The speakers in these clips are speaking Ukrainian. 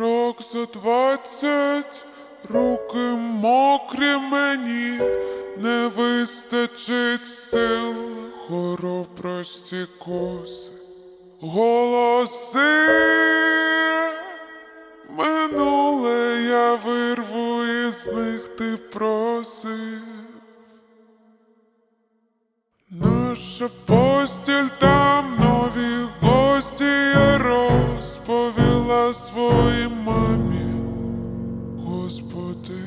Крок за двадцять, руки мокрі мені, не вистачить сил, хоробрості коси, голоси. Минуле я вирву із них ти просив. Наша постіль там нові гості я своїй мамі, Господи,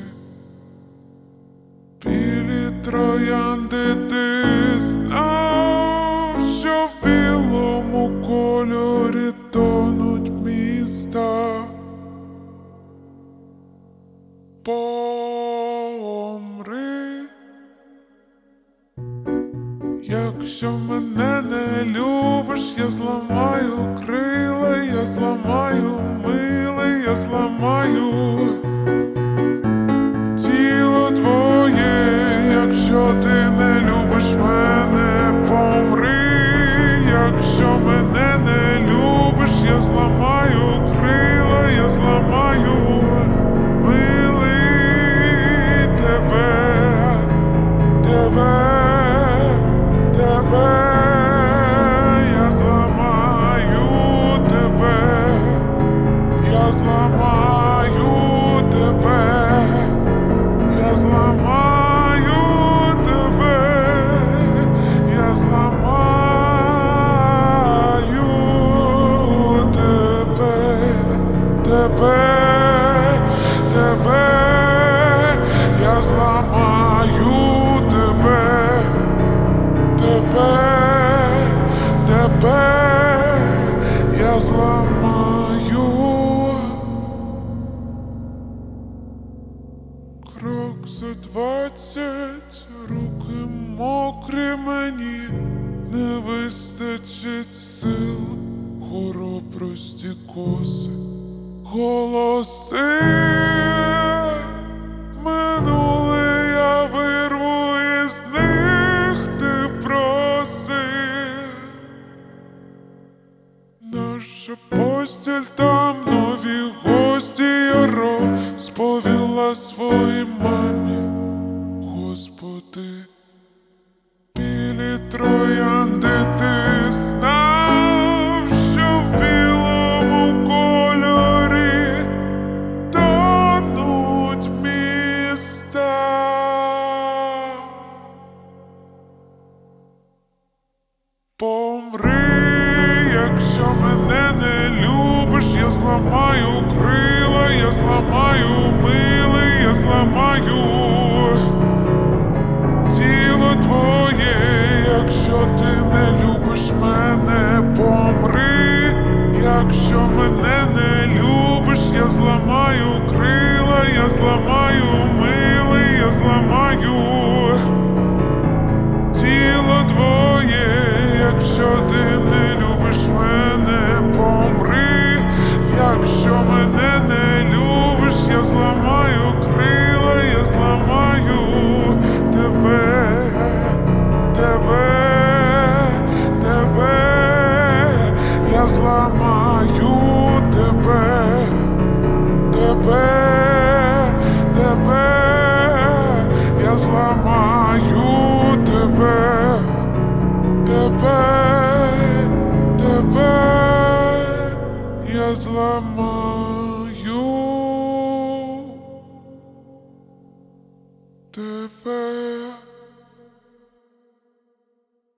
білі троянди ти знав, що в білому кольорі тонуть міста. Помри. Якщо мене не любиш, я зламаю крила, я сломаю, милый, я зламаю я Крок за двадцять, руки мокрі мені, не вистачить сил, хоробрості коси, голоси. Минуле я вирву із них ти просив. Наша постіль там мамі, Господи, білі троянди ти знав, що в білому кольорі тонуть міста. Помри, якщо мене не любиш, я зламаю крила, я зламаю миле, я тіло твоє, якщо ти не любиш мене, помри, якщо мене не любиш, я зламаю крила, я зламаю